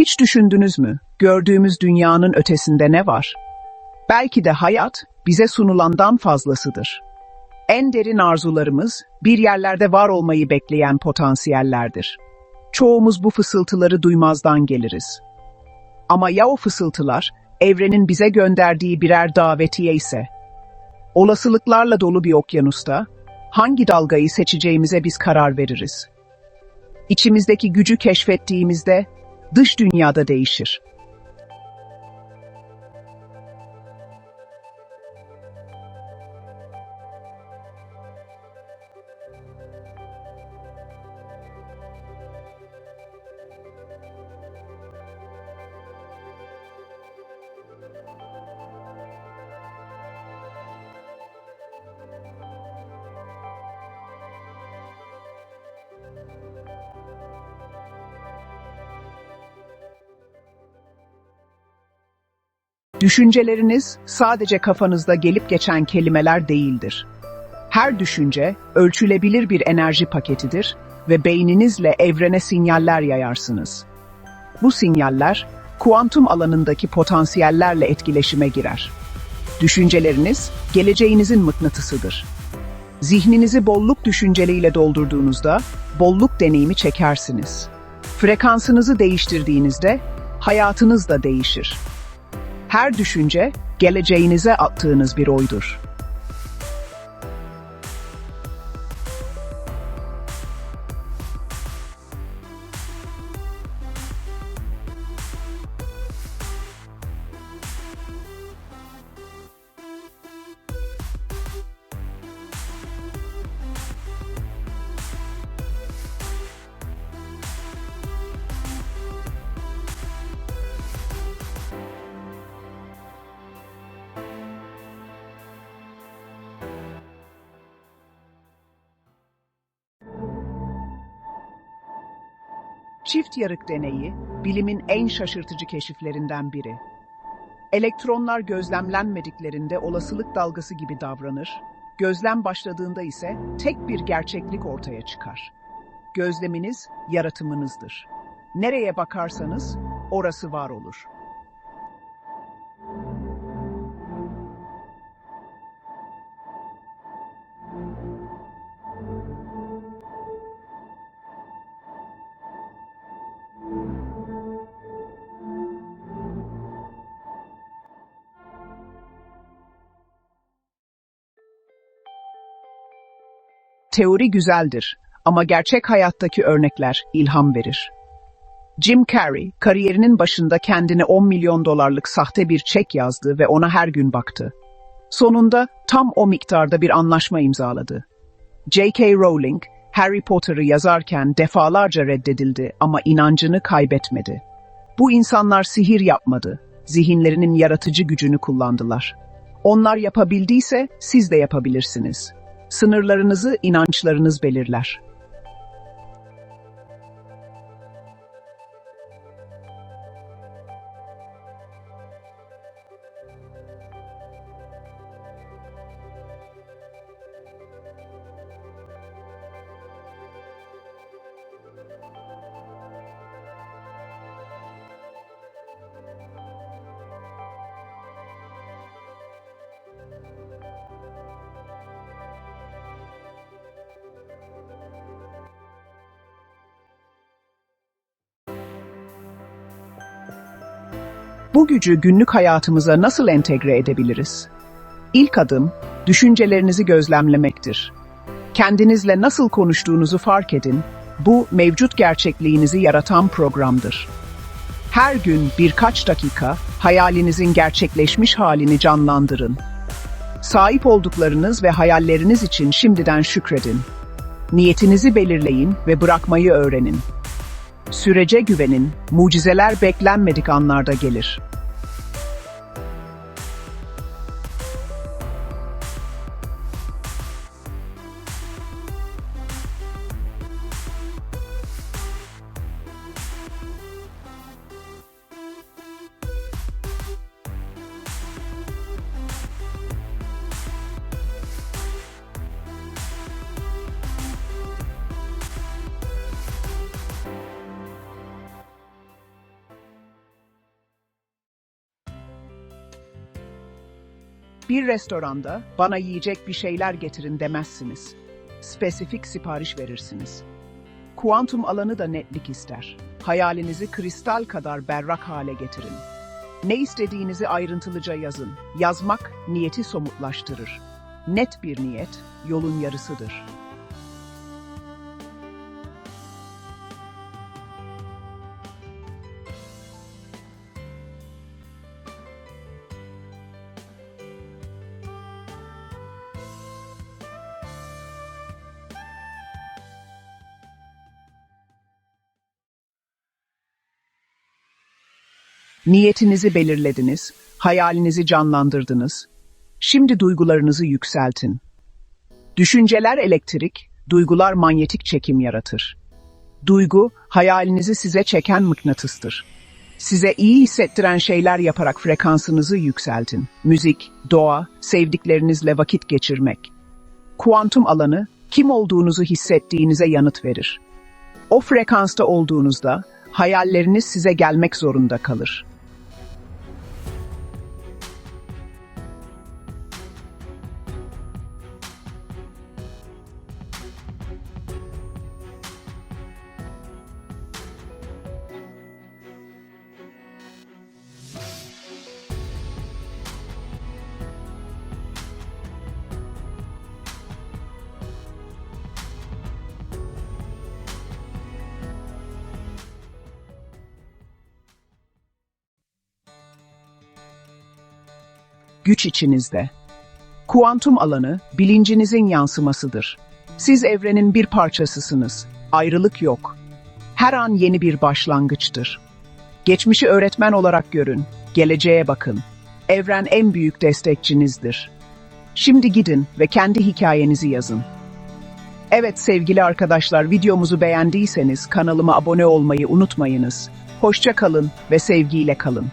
Hiç düşündünüz mü? Gördüğümüz dünyanın ötesinde ne var? Belki de hayat bize sunulandan fazlasıdır. En derin arzularımız bir yerlerde var olmayı bekleyen potansiyellerdir. Çoğumuz bu fısıltıları duymazdan geliriz. Ama ya o fısıltılar evrenin bize gönderdiği birer davetiye ise? Olasılıklarla dolu bir okyanusta hangi dalgayı seçeceğimize biz karar veririz. İçimizdeki gücü keşfettiğimizde dış dünyada değişir. Düşünceleriniz sadece kafanızda gelip geçen kelimeler değildir. Her düşünce ölçülebilir bir enerji paketidir ve beyninizle evrene sinyaller yayarsınız. Bu sinyaller kuantum alanındaki potansiyellerle etkileşime girer. Düşünceleriniz geleceğinizin mıknatısıdır. Zihninizi bolluk düşünceleriyle doldurduğunuzda bolluk deneyimi çekersiniz. Frekansınızı değiştirdiğinizde hayatınız da değişir. Her düşünce geleceğinize attığınız bir oydur. Çift yarık deneyi, bilimin en şaşırtıcı keşiflerinden biri. Elektronlar gözlemlenmediklerinde olasılık dalgası gibi davranır, gözlem başladığında ise tek bir gerçeklik ortaya çıkar. Gözleminiz yaratımınızdır. Nereye bakarsanız orası var olur. Teori güzeldir ama gerçek hayattaki örnekler ilham verir. Jim Carrey, kariyerinin başında kendine 10 milyon dolarlık sahte bir çek yazdı ve ona her gün baktı. Sonunda tam o miktarda bir anlaşma imzaladı. J.K. Rowling, Harry Potter'ı yazarken defalarca reddedildi ama inancını kaybetmedi. Bu insanlar sihir yapmadı, zihinlerinin yaratıcı gücünü kullandılar. Onlar yapabildiyse siz de yapabilirsiniz. Sınırlarınızı inançlarınız belirler. Bu gücü günlük hayatımıza nasıl entegre edebiliriz? İlk adım, düşüncelerinizi gözlemlemektir. Kendinizle nasıl konuştuğunuzu fark edin, bu mevcut gerçekliğinizi yaratan programdır. Her gün birkaç dakika hayalinizin gerçekleşmiş halini canlandırın. Sahip olduklarınız ve hayalleriniz için şimdiden şükredin. Niyetinizi belirleyin ve bırakmayı öğrenin. Sürece güvenin, mucizeler beklenmedik anlarda gelir. Bir restoranda bana yiyecek bir şeyler getirin demezsiniz. Spesifik sipariş verirsiniz. Kuantum alanı da netlik ister. Hayalinizi kristal kadar berrak hale getirin. Ne istediğinizi ayrıntılıca yazın. Yazmak niyeti somutlaştırır. Net bir niyet yolun yarısıdır. Niyetinizi belirlediniz, hayalinizi canlandırdınız. Şimdi duygularınızı yükseltin. Düşünceler elektrik, duygular manyetik çekim yaratır. Duygu, hayalinizi size çeken mıknatıstır. Size iyi hissettiren şeyler yaparak frekansınızı yükseltin. Müzik, doğa, sevdiklerinizle vakit geçirmek. Kuantum alanı, kim olduğunuzu hissettiğinize yanıt verir. O frekansta olduğunuzda hayalleriniz size gelmek zorunda kalır. Güç içinizde. Kuantum alanı bilincinizin yansımasıdır. Siz evrenin bir parçasısınız. Ayrılık yok. Her an yeni bir başlangıçtır. Geçmişi öğretmen olarak görün. Geleceğe bakın. Evren en büyük destekçinizdir. Şimdi gidin ve kendi hikayenizi yazın. Evet sevgili arkadaşlar videomuzu beğendiyseniz kanalıma abone olmayı unutmayınız. Hoşça kalın ve sevgiyle kalın.